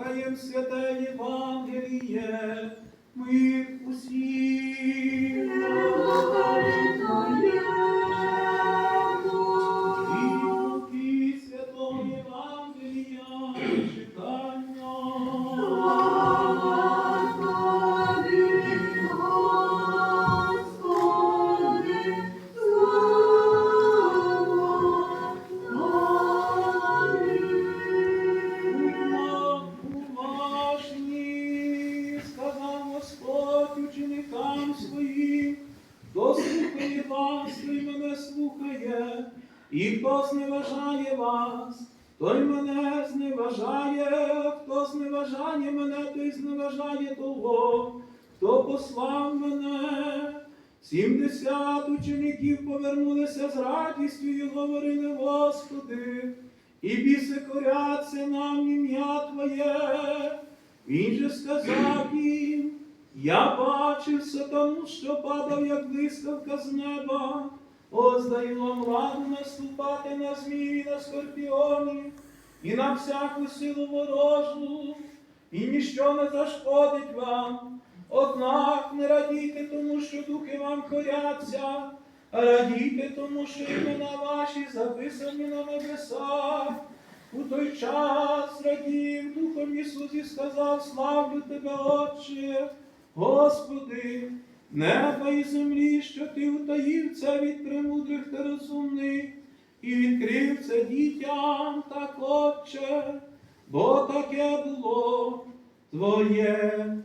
слухаєм святе Євангеліє, і хто зневажає вас, той мене зневажає, хто зневажає мене, той зневажає того, хто послав мене. Сімдесят учеників повернулися з радістю і говорили, Господи, і біси коряться нам ім'я Твоє. Він же сказав їм, я бачив сатану, що падав, як блискавка з неба. Ось даю вам наступати на змії, на скорпіонів, і на всяку силу ворожу, і ніщо не зашкодить вам. Однак не радійте тому, що духи вам коряться, а радійте тому, що імена ваші записані на небесах. У той час радів Духом Ісус і сказав, славлю тебе, Отче, Господи, неба і землі, що ти утаїв це від премудрих та розумних, і відкрив це дітям так, Отче, бо таке було Твоє.